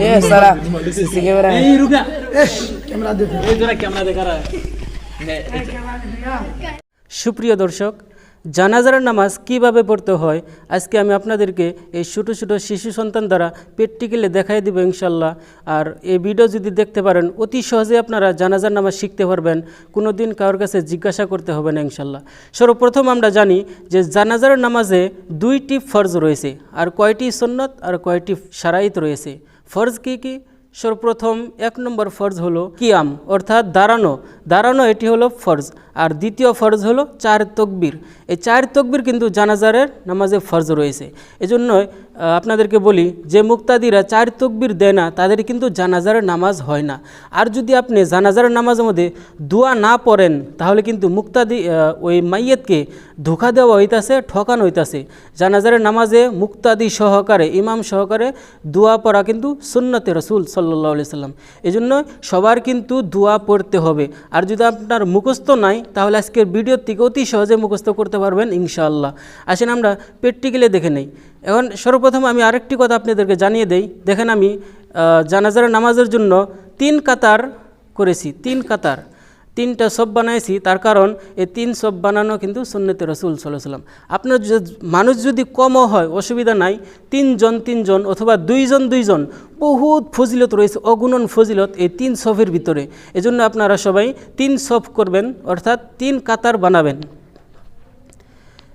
ए साला CC camera है এই রুকা এই তোরা ক্যামেরা দেখা রা সুপ্রিয় দর্শক জানাজার নামাজ কীভাবে পড়তে হয়? আজকে আমি আপনাদেরকে এই ছোটো ছোটো শিশু সন্তান দ্বারা প্র্যাকটিক্যালি দেখাই দেবো ইনশাল্লাহ আর এই ভিডিও যদি দেখতে পারেন, অতি সহজে আপনারা জানাজার নামাজ শিখতে পারবেন। কোনো দিন কারোর কাছে জিজ্ঞাসা করতে হবে না ইনশাল্লাহ সর্বপ্রথম আমরা জানি যে জানাজার নামাজে দুইটি ফরজ রয়েছে। আর কয়টি সন্ন্যত আর কয়টি সারাইত রয়েছে? ফরজ কি কি? সর্বপ্রথম এক নম্বর ফরজ হলো কিয়াম, অর্থাৎ দাঁড়ানো। দাঁড়ানো এটি হলো ফরজ। আর দ্বিতীয় ফরজ হলো চার তকবির। এই চার তকবির কিন্তু জানাজারের নামাজে ফরজ রয়েছে। এজন্যই আহ, আপনাদেরকে বলি যে মুক্তাদিরা চার তকবির দেয় না তাদের কিন্তু জানাজারের নামাজ হয় না। আর যদি আপনি জানাজারের নামাজের মধ্যে দোয়া না পড়েন তাহলে কিন্তু মুক্তাদি ওই মাইয়েতকে ধোকা দেওয়া হইতাছে ঠকানো হইতাছে। জানাজারের নামাজে মুক্তাদি সহকারে ইমাম সহকারে দোয়া পড়া কিন্তু সুন্নতে রসুল সাল্লাহ সাল্লাম। এই জন্য সবার কিন্তু দোয়া পড়তে হবে। আর যদি আপনার মুখস্থ নাই তাহলে আজকের ভিডিওর থেকে অতি সহজে মুখস্থ করতে পারবেন ইনশাআল্লাহ। আসেন আমরা প্র্যাকটিক্যালি দেখে নেই। এখন সর্বপ্রথম আমি আরেকটি কথা আপনাদেরকে জানিয়ে দেই। দেখেন আমি জানাজার নামাজের জন্য তিন কাতার করেছি। তিন কাতার। তিনটা সব বানাইছি, তার কারণ এই তিন সব বানানো কিন্তু সুন্নতে রসুল সাল্লাম আপনার মানুষ যদি কমও হয়, অসুবিধা নাই, তিনজন তিনজন অথবা দুইজন দুইজন, বহুত ফজিলত রয়েছে, অগুণন ফজিলত এই তিন সফের ভিতরে। এজন্য আপনারা সবাই তিন সফ করবেন, অর্থাৎ তিন কাতার বানাবেন।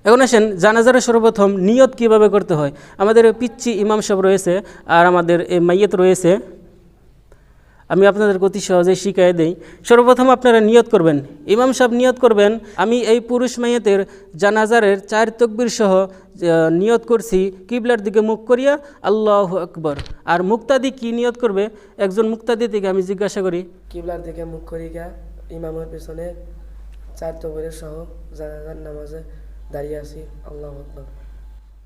এখন আসেন, জানাজারে সর্বপ্রথম নিয়ত কীভাবে করতে হয়? আমাদের পিচ্ছি ইমাম সব রয়েছে, আর আমাদের এই মাইয়ত রয়েছে আমি আপনাদের অতি সহজে শিখাই দেই। সর্বপ্রথম আপনারা নিয়ত করবেন। ইমাম সাহেব নিয়ত করবেন আমি এই পুরুষ মাইয়াতের জানাজারের চার তকবির সহ নিয়ত করছি। কিবলার দিকে মুখ করিয়া আল্লাহ আকবর। আর মুক্তাদি কি নিয়ত করবে? একজন মুক্তাদি থেকে আমি জিজ্ঞাসা করি। কিবলার দিকে মুখ করিকা ইমামের পেছনে চার তবরের সহ জানাজার নামাজে দাঁড়িয়ে আছি। আল্লাহ আকবর।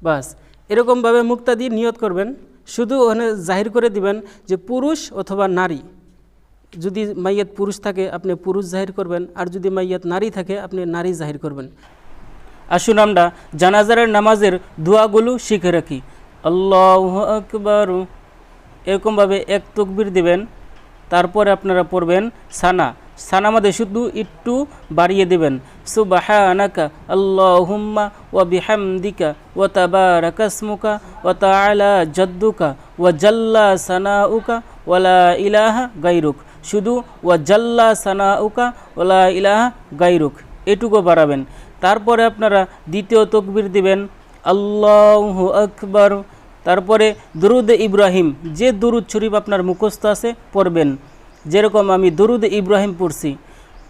বাস এরকমভাবে মুক্তাদি নিয়ত করবেন। শুধু ওখানে জাহির করে দিবেন যে পুরুষ অথবা নারী। যদি মাইয়াত পুরুষ থাকে, আপনি পুরুষ জাহির করবেন, আর যদি মাইয়াত নারী থাকে, আপনি নারী জাহির করবেন। আসুন আমরা জানাজারের নামাজের দোয়াগুলো শিখে রাখি। আল্লাহ আকবর। এরকমভাবে এক তকবির দিবেন, তারপরে আপনারা পড়বেন সানা। সানা মধ্যে শুধু একটু বাড়িয়ে দেবেন। সুবাহানাকা আল্লাহুম্মা ওয়া বিহামদিকা ওয়া তাবারাকাসমুকা ওয়া তাআলা জাদ্দুকা ওয়া জাল্লা সানাউকা ওয়ালা ইলাহা গাইরুক শুধু ওয়া জাল্লা সানাউকা ওলা ইলাহা গাইরুক এটুকু বাড়াবেন। তারপরে আপনারা দ্বিতীয় তকবির দিবেন, আল্লাহ আকবর। তারপরে দরুদ ইব্রাহিম, যে দুরুদ শরীফ আপনার মুখস্থ আছে, পড়বেন। যেরকম আমি দরুদ ইব্রাহিম পড়ছি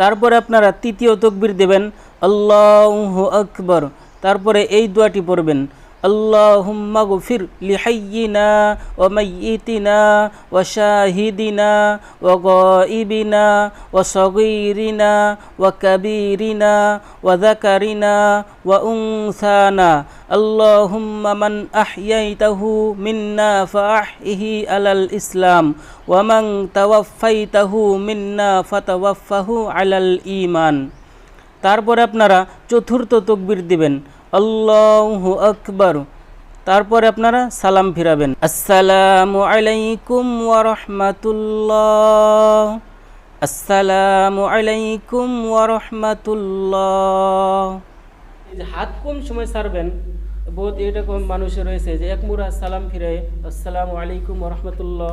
তারপরে আপনারা তৃতীয় তকবির দেবেন, আল্লাহ আকবর। তারপরে এই দোয়াটি পড়বেন, আল্লাহুম্মা গফির লিহাইয়িনা ওয়া মাইয়িতিনা ওয়া শাহিদিনা ওয়া গাইবিনা ওয়া মান আহইয়াইতাহু মিন্না ফাআহইহি আলাল ইসলাম ওয়া মান তাওয়াফাইতাহু মিন্না ফাতাওয়াফাহু আলাল ঈমান। তারপরে আপনারা চতুর্থ তকবির দিবেন, আল্লাহু আকবার। তারপরে আপনারা সালাম ফিরাবেন, আসসালামু আলাইকুম ওয়া রাহমাতুল্লাহ। আসসালামু আলাইকুম ওয়া রাহমাতুল্লাহ। যে হাত কম সময় সারবেন বহুত এরকম মানুষ রয়েছে যে এক মুরা সালাম ফিরে, আসসালামু আলাইকুম রহমতুল্লাহ।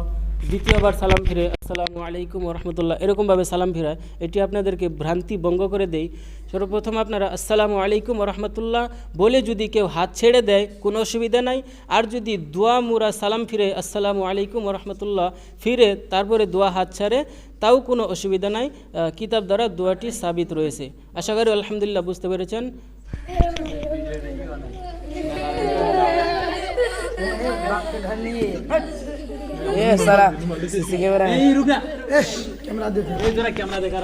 দ্বিতীয়বার সালাম ফিরে, আসসালামু আলাইকুম রহমতুল্লাহ। এরকমভাবে সালাম ফিরায়, এটি আপনাদেরকে ভ্রান্তি ভঙ্গ করে দেয় সর্বপ্রথম আপনারা আসসালামু আলাইকুম রহমতুল্লাহ বলে যদি কেউ হাত ছেড়ে দেয়, কোনো অসুবিধা নাই। আর যদি দোয়া মুরা সালাম ফিরে, আসসালামু আলাইকুম রহমতুল্লাহ ফিরে, তারপরে দোয়া হাত ছাড়ে, তাও কোনো অসুবিধা নাই। কিতাব দ্বারা দোয়াটি সাবিত রয়েছে। আশা করি আলহামদুলিল্লাহ বুঝতে পেরেছেন। এ সারা সিসি ক্যামেরা এই রুকা Eh, ক্যামেরা দেখে। এই জোড়া ক্যামেরা দেখা।